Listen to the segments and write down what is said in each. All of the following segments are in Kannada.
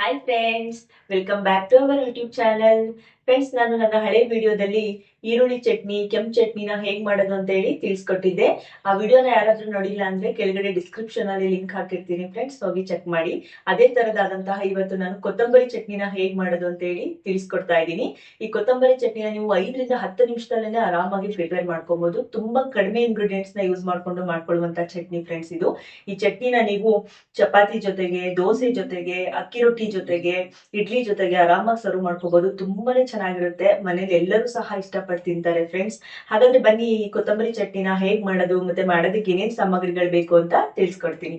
Hi friends, welcome back to our YouTube channel. Friends, ನಾನು ನನ್ನ ಹಳೆ ವಿಡಿಯೋದಲ್ಲಿ ಈರುಳ್ಳಿ ಚಟ್ನಿ, ಕೆಂಪು ಚಟ್ನಿನ ಹೇಗ್ ಮಾಡೋದು ಅಂತ ಹೇಳಿ ತಿಳಿಸ್ಕೊಟ್ಟಿದ್ದೆ. ಆ ವಿಡಿಯೋನ ಯಾರಾದ್ರೂ ನೋಡಿಲ್ಲ ಅಂದ್ರೆ ಕೆಳಗಡೆ ಡಿಸ್ಕ್ರಿಪ್ಷನ್ ಅಲ್ಲಿ ಲಿಂಕ್ ಹಾಕಿರ್ತೀನಿ ಫ್ರೆಂಡ್ಸ್, ಹೋಗಿ ಚೆಕ್ ಮಾಡಿ. ಅದೇ ತರದಾದಂತಹ ಇವತ್ತು ನಾನು ಕೊತ್ತಂಬರಿ ಚಟ್ನಿನ ಹೇಗ್ ಮಾಡೋದು ಅಂತ ಹೇಳಿ ತಿಳಿಸ್ಕೊಡ್ತಾ ಇದ್ದೀನಿ. ಈ ಕೊತ್ತಂಬರಿ ಚಟ್ನಿನ ನೀವು ಐದರಿಂದ ಹತ್ತು ನಿಮಿಷದಲ್ಲೇ ಆರಾಮಾಗಿ ಪ್ರಿಪೇರ್ ಮಾಡ್ಕೊಬಹುದು ತುಂಬಾ ಕಡಿಮೆ ಇಂಗ್ರೀಡಿಯೆಂಟ್ಸ್ನ ಯೂಸ್ ಮಾಡ್ಕೊಂಡು ಮಾಡ್ಕೊಳ್ಳುವಂತ ಚಟ್ನಿ ಫ್ರೆಂಡ್ಸ್ ಇದು. ಈ ಚಟ್ನಿನ ನೀವು ಚಪಾತಿ ಜೊತೆಗೆ, ದೋಸೆ ಜೊತೆಗೆ, ಅಕ್ಕಿ ರೊಟ್ಟಿ ಜೊತೆಗೆ, ಇಡ್ಲಿ ಜೊತೆಗೆ ಆರಾಮಾಗಿ ಸರ್ವ್ ಮಾಡ್ಕೋಬಹುದು ತುಂಬಾನೇ ಚೆನ್ನಾಗಿರುತ್ತೆ. ಮನೇಲಿ ಎಲ್ಲರೂ ಸಹ ಇಷ್ಟಪಟ್ಟು ತಿಂತಾರೆ ಫ್ರೆಂಡ್ಸ್ ಹಾಗಾದ್ರೆ ಬನ್ನಿ, ಈ ಕೊತ್ತಂಬರಿ ಚಟ್ನಿನ ಹೇಗ್ ಮಾಡೋದು, ಮತ್ತೆ ಮಾಡೋದಕ್ಕೆ ಏನೇನ್ ಸಾಮಗ್ರಿಗಳು ಬೇಕು ಅಂತ ತಿಳಿಸ್ಕೊಡ್ತೀನಿ.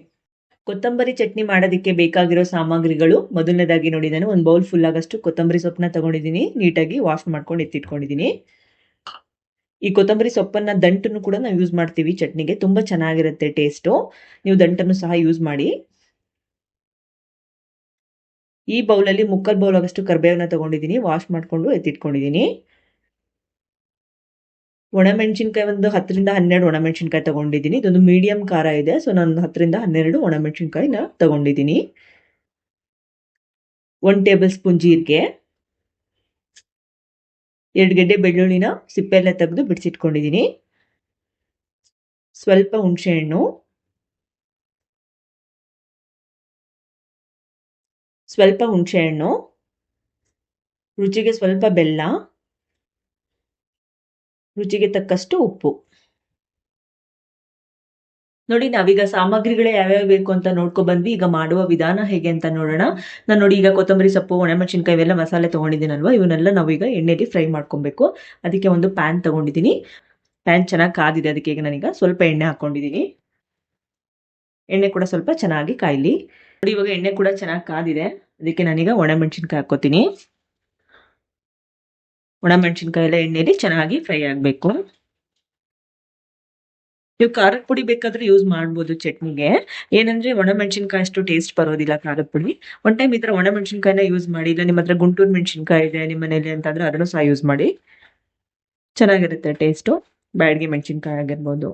ಕೊತ್ತಂಬರಿ ಚಟ್ನಿ ಮಾಡೋದಕ್ಕೆ ಬೇಕಾಗಿರೋ ಸಾಮಗ್ರಿಗಳು, ಮೊದಲನೇದಾಗಿ ನೋಡಿ, ನಾನು ಒಂದು ಬೌಲ್ ಫುಲ್ ಆಗಷ್ಟು ಕೊತ್ತಂಬರಿ ಸೊಪ್ಪನ್ನ ತಗೊಂಡಿದ್ದೀನಿ. ನೀಟಾಗಿ ವಾಶ್ ಮಾಡ್ಕೊಂಡು ಎತ್ತಿಟ್ಕೊಂಡಿದ್ದೀನಿ. ಈ ಕೊತ್ತಂಬರಿ ಸೊಪ್ಪನ್ನ ದಂಟನ್ನು ಕೂಡ ನಾವು ಯೂಸ್ ಮಾಡ್ತೀವಿ. ಚಟ್ನಿಗೆ ತುಂಬಾ ಚೆನ್ನಾಗಿರುತ್ತೆ ಟೇಸ್ಟು ನೀವು ದಂಟನ್ನು ಸಹ ಯೂಸ್ ಮಾಡಿ. ಈ ಬೌಲಲ್ಲಿ ಮುಕ್ಕಲ್ ಬೌಲ್ ಆಗಷ್ಟು ಕರ್ಬೇವನ್ನ ತಗೊಂಡಿದ್ದೀನಿ ವಾಶ್ ಮಾಡ್ಕೊಂಡು ಎತ್ತಿಟ್ಕೊಂಡಿದ್ದೀನಿ ಒಣಮೆಣಸಿನ್ಕಾಯಿ ಒಂದು ಹತ್ತರಿಂದ ಹನ್ನೆರಡು ಒಣಮೆಣಸಿನ್ಕಾಯಿ ತಗೊಂಡಿದ್ದೀನಿ ಇದೊಂದು ಮೀಡಿಯಂ ಖಾರ ಇದೆ ಸೊ ನಾನು ಹತ್ತರಿಂದ ಹನ್ನೆರಡು ಒಣಮೆಣಸಿನ್ಕಾಯಿನ ತಗೊಂಡಿದ್ದೀನಿ ಒನ್ ಟೇಬಲ್ ಸ್ಪೂನ್ ಜೀರಿಗೆ. ಎರಡು ಗೆಡ್ಡೆ ಬೆಳ್ಳುಳ್ಳಿನ ಸಿಪ್ಪೆಲ್ಲ ತೆಗೆದು ಬಿಡಿಸಿಟ್ಕೊಂಡಿದ್ದೀನಿ ಸ್ವಲ್ಪ ಹುಣಸೆಹಣ್ಣು ಸ್ವಲ್ಪ ಹುಣಸೆಹಣ್ಣು ರುಚಿಗೆ ಸ್ವಲ್ಪ ಬೆಲ್ಲ, ರುಚಿಗೆ ತಕ್ಕಷ್ಟು ಉಪ್ಪು. ನೋಡಿ, ನಾವೀಗ ಸಾಮಗ್ರಿಗಳು ಯಾವ್ಯಾವ ಬೇಕು ಅಂತ ನೋಡ್ಕೊ ಬಂದ್ವಿ ಈಗ ಮಾಡುವ ವಿಧಾನ ಹೇಗೆ ಅಂತ ನೋಡೋಣ. ನಾನು ನೋಡಿ, ಈಗ ಕೊತ್ತಂಬರಿ ಸೊಪ್ಪು ಒಣಮೆಣಸಿನ್ಕಾಯಿ ಇವೆಲ್ಲ ಮಸಾಲೆ ತೊಗೊಂಡಿದ್ದೀನಲ್ವ? ಇವನ್ನೆಲ್ಲ ನಾವೀಗ ಎಣ್ಣೆಲಿ ಫ್ರೈ ಮಾಡ್ಕೊಬೇಕು. ಅದಕ್ಕೆ ಒಂದು ಪ್ಯಾನ್ ತಗೊಂಡಿದ್ದೀನಿ. ಪ್ಯಾನ್ ಚೆನ್ನಾಗಿ ಕಾದಿದೆ ಅದಕ್ಕೆ ಈಗ ನಾನೀಗ ಸ್ವಲ್ಪ ಎಣ್ಣೆ ಹಾಕೊಂಡಿದ್ದೀನಿ. ಎಣ್ಣೆ ಕೂಡ ಸ್ವಲ್ಪ ಚೆನ್ನಾಗಿ ಕಾಯ್ಲಿ. ನೋಡಿ, ಇವಾಗ ಎಣ್ಣೆ ಕೂಡ ಚೆನ್ನಾಗಿ ಕಾದಿದೆ. ಅದಕ್ಕೆ ನಾನೀಗ ಒಣಮೆಣಸಿನ್ಕಾಯಿ ಹಾಕೋತೀನಿ ಒಣಮೆಣಸಿನ್ಕಾಯಿ ಎಲ್ಲ ಎಣ್ಣೆಯಲ್ಲಿ ಚೆನ್ನಾಗಿ ಫ್ರೈ ಆಗಬೇಕು. ನೀವು ಖಾರದ ಪುಡಿ ಬೇಕಾದ್ರೆ ಯೂಸ್ ಮಾಡ್ಬೋದು ಚಟ್ನಿಗೆ. ಏನಂದ್ರೆ ಒಣಮೆಣಸಿನ್ಕಾಯಿ ಅಷ್ಟು ಟೇಸ್ಟ್ ಬರೋದಿಲ್ಲ ಖಾರದ ಪುಡಿ. ಒನ್ ಟೈಮ್ ಈ ಥರ ಒಣಮೆಣಸಿನ್ಕಾಯಿನ ಯೂಸ್ ಮಾಡಿ, ಇಲ್ಲ ನಿಮ್ಮ ಹತ್ರ ಗುಂಟೂರು ಮೆಣಸಿನ್ಕಾಯಿ ಇದೆ ನಿಮ್ಮ ಮನೇಲಿ ಅಂತಂದ್ರೆ ಅದನ್ನು ಸಹ ಯೂಸ್ ಮಾಡಿ. ಚೆನ್ನಾಗಿರುತ್ತೆ ಟೇಸ್ಟು. ಬ್ಯಾಡ್ಗೆ ಮೆಣಸಿನ್ಕಾಯಿ ಆಗಿರ್ಬೋದು.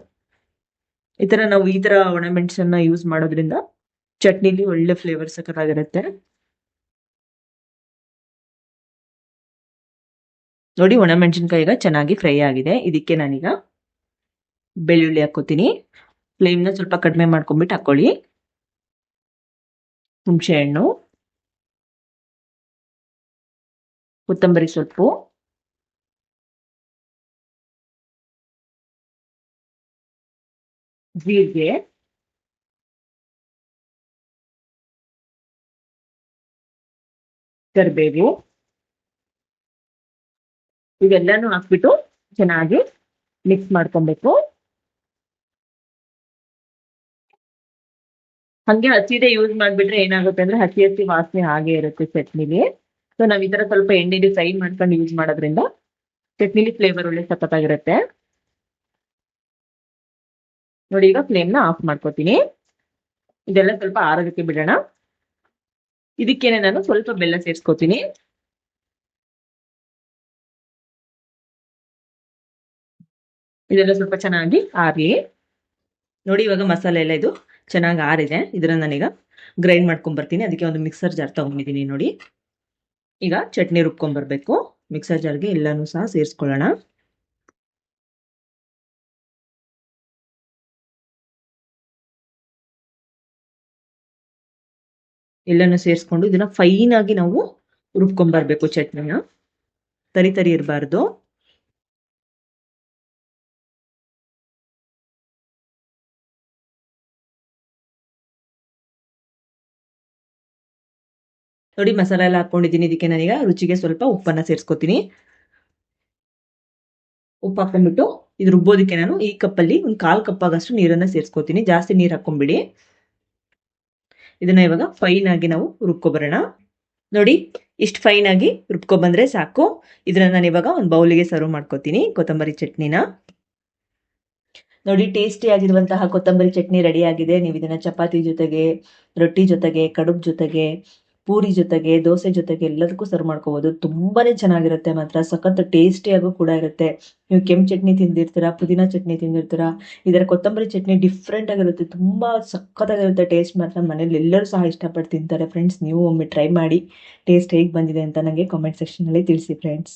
ಈ ತರ ನಾವು ಈ ಥರ ಒಣಮೆಣಸನ್ನ ಯೂಸ್ ಮಾಡೋದ್ರಿಂದ ಚಟ್ನಿಲಿ ಒಳ್ಳೆ ಫ್ಲೇವರ್ ಸಖತ್ತಾಗಿರುತ್ತೆ. ನೋಡಿ ಒಣಮೆಣಸಿನ್ಕಾಯಿ ಈಗ ಚೆನ್ನಾಗಿ ಫ್ರೈ ಆಗಿದೆ. ಇದಕ್ಕೆ ನಾನೀಗ ಬೆಳ್ಳುಳ್ಳಿ ಹಾಕೋತೀನಿ ಫ್ಲೇಮ್ನ ಸ್ವಲ್ಪ ಕಡಿಮೆ ಮಾಡ್ಕೊಂಬಿಟ್ಟು ಹಾಕೊಳ್ಳಿ ಹುಣಸೆ ಹಣ್ಣು. ಕೊತ್ತಂಬರಿ ಸೊಪ್ಪು. ಜೀರಿಗೆ. ಕರಿಬೇವು. ಇವೆಲ್ಲನೂ ಹಾಕ್ಬಿಟ್ಟು ಚೆನ್ನಾಗಿ ಮಿಕ್ಸ್ ಮಾಡ್ಕೊಬೇಕು. ಹಂಗೆ ಹಸಿದೆ ಯೂಸ್ ಮಾಡ್ಬಿಟ್ರೆ ಏನಾಗುತ್ತೆ ಅಂದ್ರೆ ಹಸಿ ಹಸಿ ವಾಸನೆ ಹಾಗೆ ಇರುತ್ತೆ ಚಟ್ನಿಲಿ. ಸೊ ನಾವ್ ಈ ತರ ಸ್ವಲ್ಪ ಎಣ್ಣೆಲಿ ಫ್ರೈ ಮಾಡ್ಕೊಂಡು ಯೂಸ್ ಮಾಡೋದ್ರಿಂದ ಚಟ್ನಿಲಿ ಫ್ಲೇವರ್ ಒಳ್ಳೆ ಸಖತ್ತಾಗಿರುತ್ತೆ. ನೋಡಿ, ಈಗ ಫ್ಲೇಮ್ನ ಆಫ್ ಮಾಡ್ಕೋತೀನಿ. ಇದೆಲ್ಲ ಸ್ವಲ್ಪ ಆರೋಗ್ಯಕ್ಕೆ ಬಿಡೋಣ. ಇದಕ್ಕೇನೆ ನಾನು ಸ್ವಲ್ಪ ಬೆಲ್ಲ ಸೇರಿಸ್ಕೋತೀನಿ. ಇದೆಲ್ಲ ಸ್ವಲ್ಪ ಚೆನ್ನಾಗಿ ಆರ್ಲಿ. ನೋಡಿ ಇವಾಗ ಮಸಾಲೆ ಎಲ್ಲ ಇದು ಚೆನ್ನಾಗಿ ಆರಿದೆ. ಇದನ್ನ ನಾನೀಗ ಗ್ರೈಂಡ್ ಮಾಡ್ಕೊಂಡ್ ಬರ್ತೀನಿ. ಅದಕ್ಕೆ ಒಂದು ಮಿಕ್ಸರ್ ಜಾರ್ ತಗೊಂಡಿದ್ದೀನಿ ನೋಡಿ. ಈಗ ಚಟ್ನಿ ರುಬ್ಕೊಂಡ್ ಬರ್ಬೇಕು. ಮಿಕ್ಸರ್ ಜಾರ್ಗೆ ಎಲ್ಲಾನು ಸಹ ಸೇರಿಸ್ಕೊಳ್ಳೋಣ. ಎಲ್ಲಾನು ಸೇರಿಸ್ಕೊಂಡು ಇದನ್ನ ಫೈನ್ ಆಗಿ ನಾವು ರುಬ್ಕೊಂಡ್ಬರ್ಬೇಕು ಚಟ್ನಿನ. ತರಿ ತರಿ ಇರಬಾರ್ದು. ನೋಡಿ ಮಸಾಲೆ ಎಲ್ಲ ಹಾಕೊಂಡಿದ್ದೀನಿ. ಇದಕ್ಕೆ ನಾನೀಗ ರುಚಿಗೆ ಸ್ವಲ್ಪ ಉಪ್ಪನ್ನ ಸೇರಿಸ್ಕೊತೀನಿ. ಉಪ್ಪು ಹಾಕೊಂಡ್ಬಿಟ್ಟು ಇದು ರುಬ್ಬೋದಕ್ಕೆ ನಾನು ಈ ಕಪ್ಪಲ್ಲಿ ಒಂದು ಕಾಲು ಕಪ್ ಆಗಷ್ಟು ನೀರನ್ನ ಸೇರಿಸ್ಕೊತೀನಿ. ಜಾಸ್ತಿ ನೀರು ಹಾಕೊಂಡ್ಬಿಡಿ ಇದನ್ನ ಇವಾಗ ಫೈನ್ ಆಗಿ ನಾವು ರುಬ್ಕೊಬರೋಣ. ನೋಡಿ, ಇಷ್ಟು ಫೈನ್ ಆಗಿ ರುಬ್ಕೊಬಂದ್ರೆ ಸಾಕು. ಇದನ್ನ ನಾನು ಇವಾಗ ಒಂದು ಬೌಲಿಗೆ ಸರ್ವ್ ಮಾಡ್ಕೊತೀನಿ, ಕೊತ್ತಂಬರಿ ಚಟ್ನಿನ. ನೋಡಿ ಟೇಸ್ಟಿ ಆಗಿರುವಂತಹ ಕೊತ್ತಂಬರಿ ಚಟ್ನಿ ರೆಡಿ ಆಗಿದೆ. ನೀವು ಇದನ್ನ ಚಪಾತಿ ಜೊತೆಗೆ, ರೊಟ್ಟಿ ಜೊತೆಗೆ, ಕಡುಬು ಜೊತೆಗೆ ಪೂರಿ ಜೊತೆಗೆ, ದೋಸೆ ಜೊತೆಗೆ ಎಲ್ಲದಕ್ಕೂ ಸರ್ವ್ ಮಾಡ್ಕೋಬಹುದು ತುಂಬಾನೇ ಚೆನ್ನಾಗಿರುತ್ತೆ ಮಾತ್ರ ಸಖತ್ ಟೇಸ್ಟಿಯಾಗೂ ಕೂಡ ಇರುತ್ತೆ. ನೀವು ಕೆಂಪು ಚಟ್ನಿ ತಿಂದಿರ್ತೀರಾ, ಪುದೀನ ಚಟ್ನಿ ತಿಂದಿರ್ತೀರಾ ಇದರ ಕೊತ್ತಂಬರಿ ಚಟ್ನಿ ಡಿಫ್ರೆಂಟ್ ಆಗಿರುತ್ತೆ. ತುಂಬಾ ಸಖತ್ತಾಗಿರುತ್ತೆ ಟೇಸ್ಟ್ ಮಾತ್ರ. ಮನೇಲಿ ಎಲ್ಲರೂ ಸಹ ಇಷ್ಟಪಟ್ಟು ತಿಂತಾರೆ. ಫ್ರೆಂಡ್ಸ್ ನೀವು ಒಮ್ಮೆ ಟ್ರೈ ಮಾಡಿ ಟೇಸ್ಟ್ ಹೇಗೆ ಬಂದಿದೆ ಅಂತ ನನಗೆ ಕಾಮೆಂಟ್ ಸೆಕ್ಷನ್ ಅಲ್ಲಿ ತಿಳಿಸಿ friends